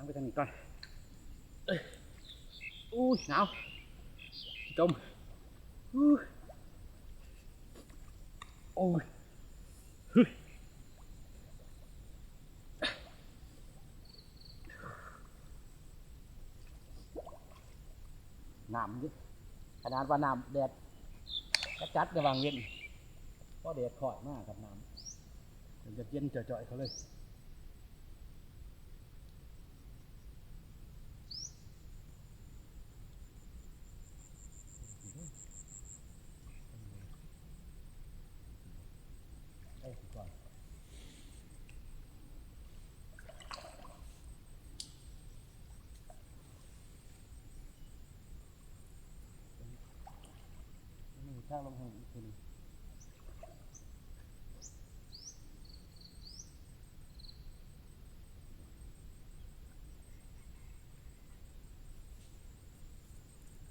างไปทางนี้ก่อนเอ้ยอู้ยหนาวจมอู้ยโอ้ยน้ำดิขนาดว่าน้ำแดดกระจัดระวังเย็นเพราะแดดขอดมากครับน้ำมันจะเย็นจ่อยๆเขาเลย เอ้ยก่อนนี่ข้างลงหงอีกทีนึง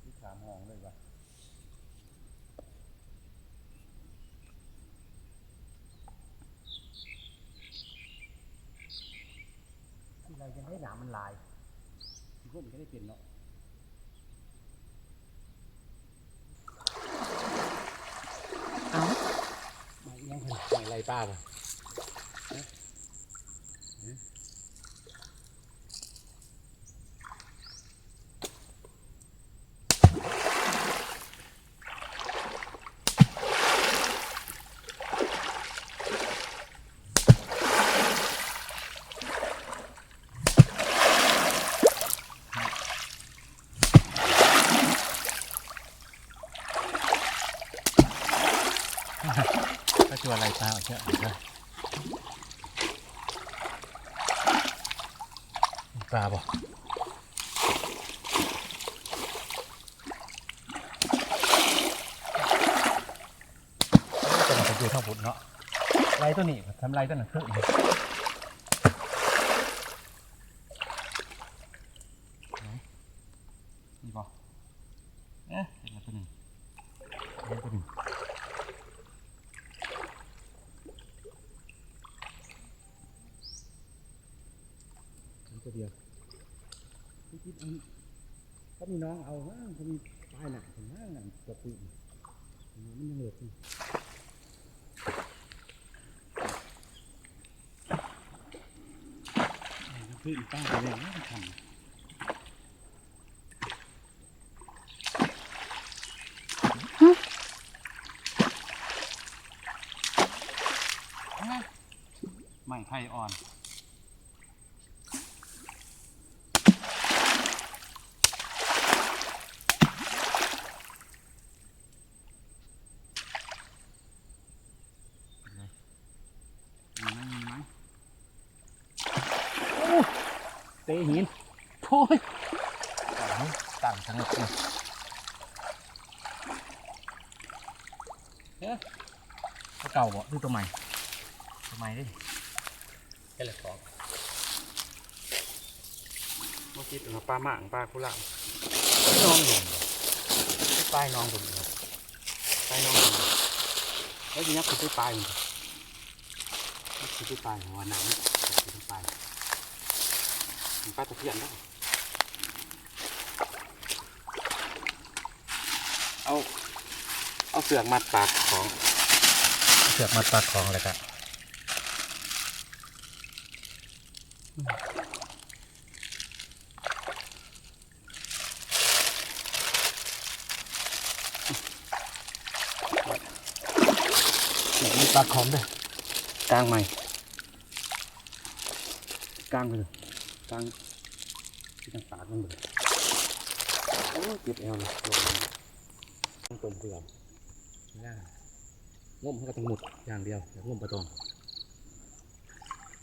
ที่ขามห้องเลยว่ะ ที่ไรจะให้หนามมันลายที่พวกมันก็ได้เป็นเนาะเอาไม่เอียงคนไม่ไรป้าป่ะก็ ชัวอะไรป้าเชื่อปลาบ่ตัวนี้จะอยู่ข้างบนเนาะไรตัวนี้ทำไรตัวนั้นคืออีกนี่บ่เอ๊ะเป็นอะไรตัวหนึ่งเป็นตัวหนึ่ง มันตัวเดียว พี่คิดอันถ้ามีน้องเอาเขามีป้ายหนักถึงห้าหนังตัวปืนมันยังเหลืออยู่พื้นป้ายอะไรไม่ทำไม่ไผ่อ่อน มีไหมมีไหมโอ้เตะหินโอ้ยต่างทั้งหมดเลยเฮ้ยตัวเก่าบ่ดูตัวใหม่ตัวใหม่ดิแค่ละสองเมื่อกี้ตัวปลาหมางปลากุหลาบน้องหนุ่มปลายน้องผมครับปลายน้องผมแล้วทีนี้คือปลายมันคือปลายหัวหนังคือปลายมัน ปลาตะเพียนได้เอา เอาเสือกมัดปากของ เสือกมัดปากของเลยครับมีปลากของด้วยกลางใหม่กลางไปเลย กลางที่ทางปากมันเลยโอ้ยเจ็บเอวเลยโดนต้องต้มเกลือง่ายงมให้กระตงหมุดอย่างเดียวอย่างงมประตอง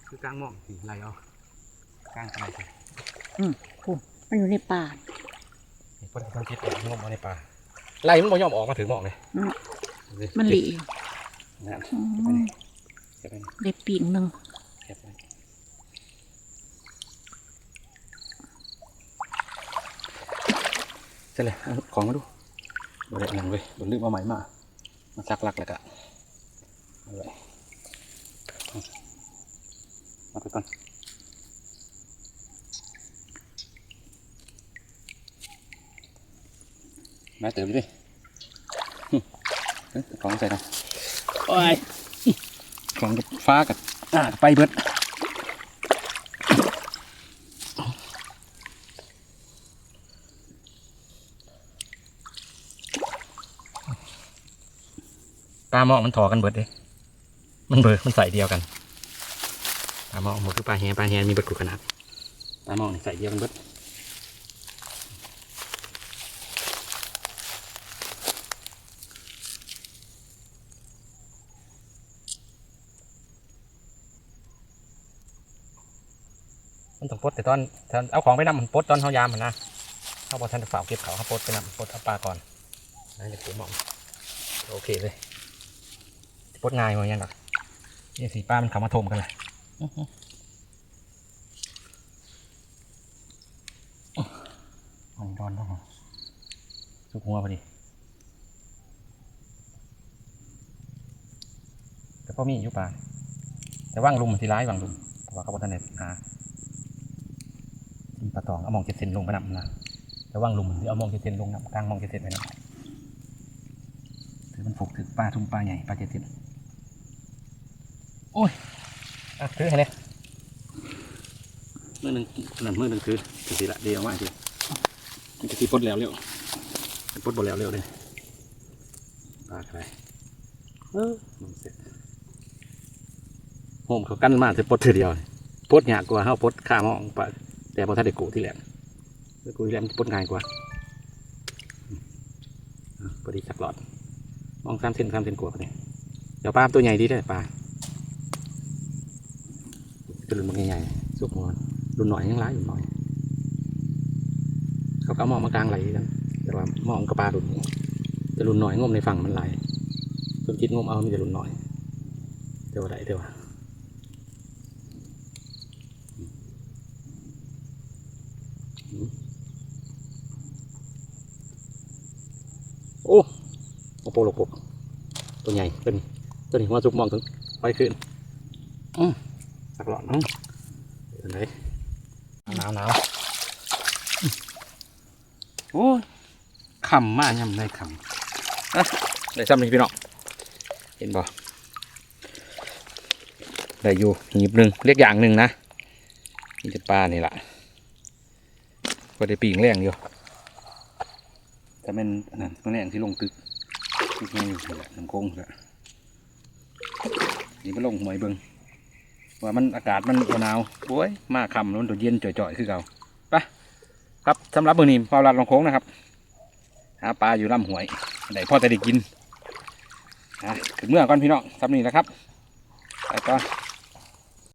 คือกลางหม่องสีไหลเอากลางอะไรสิมันอยู่ในป่านี่คนต้องคิดงมเอาในป่าไหลมันบ่ยอมออกมาถึงหม่องเลยอืมเลยมันหลีอยู่นั่นอืเก็บไปมนี่เก็บไปนี่ได้ปีกหนึ่งเก็บไป จะเลยของมาดูบริเวณหลังเลยบริลืมเอาไหมมามาซักลักแล้วกะเอาไว้มาไปก่อนมาเติมดิของใส่นะโอ้ยของฟ้ากับไปเบิด ตามอมันถอกันเบิดเด้มันเบิดมันใส่เดียวกันตาหมอหมดคือปลาแฮปลาแฮมีเบิดกูขนาดตาหมอนี่ใส่เดียวกันเบิดมันต้องปดแต่ตอนเอาของไปนำมันปดตอนเขายามมันนะเขาบอกท่านจะฝากเก็บเขาเขาปดไปนำปดเอาปลาก่อนนั่นจะถือหมองโอเคเลย ปลดง่ายมั้ยังหรอกนี่สีปลามันเขามาทมกันเลยมันร้อนต้องสุกหัวพอดีแต่พ่อมีอยู่ปลาแต่ว่างลุมมันทีร้ายว่างลุมเพราะว่าเขาบอกท่านเนี่ยหาปลาตองเอามองเจ็ดเซนลงไปนำนะระวังลุมหรือเอามองเจ็ดเซนลงนำกลางมองเจ็ดเซนไปนำถือมันฝกถือปลาทุ่มปลาใหญ่ปลาเจ็ดเซน โอ้ยอะถือให้เลยมือหนึ่งนั่นมือหนึ่งถือถือสิละเดียวมากทีมันจะตีปลดแล้วเร็วปลดบดแล้วเร็วเลยปลาใครเออมันเสร็จโฮมเขากั้นมาจะปลดทีเดียวปลดยากกว่าเขาปลดข้ามองปลาแต่พอถ้าเด็กกูที่แหลมเด็กกูที่แหลมปนง่ายกว่าอืมพอดีสักหลอดมองสามเซนสามเซนกว่าพอดีเดี๋ยวปลาตัวใหญ่ดีได้ปลา ตัวรุ่นมันใหญ่ๆสุกมันรุ่นหน่อยยังร้ายอยู่หน่อย เขาก็มองมากลางไหลกันแต่ว่ามองกระปลารุ่นนี้แต่รุ่นหน่อยงมในฝั่งมันไหลส่วนจิตงมเอามีแต่รุ่นหน่อยเดี๋ยวได้เดี๋ยวโอ้โอโปโลโปตัวใหญ่ตัวนี้ตัวนี้หัวจุกมองถึงไปขึ้นอืม สักหลอดน้องเดี๋ยวไหนหนาวหนาวอืมโอ้ยขำมากยังได้ขำอะได้ซ้ำนี่พี่น้องเห็นบ่ได้อยู่หีบหนึ่งเรียกอย่างหนึ่งนะนี่จะปลานี่แหละก็ได้ปีงแรงอยู่แต่เป็นอันนั้นตัวแรงที่ลงตึกตึกนี่แหละน้ำโค้งแหละนี่มันลงหวยเบิง ว่ามันอากาศมันหนาวโอ้ยมาคำแล้วมันตัวเย็นจ่อยๆคือเก่าไปครับสำหรับมือนี้ปลาลัดลงโค้งนะครับหาปลาอยู่ลำหวยไหนพ่อจะได้กินอะถึงเมื่อก่อนพี่น้องสำนี้แหล้วครับไปก่อน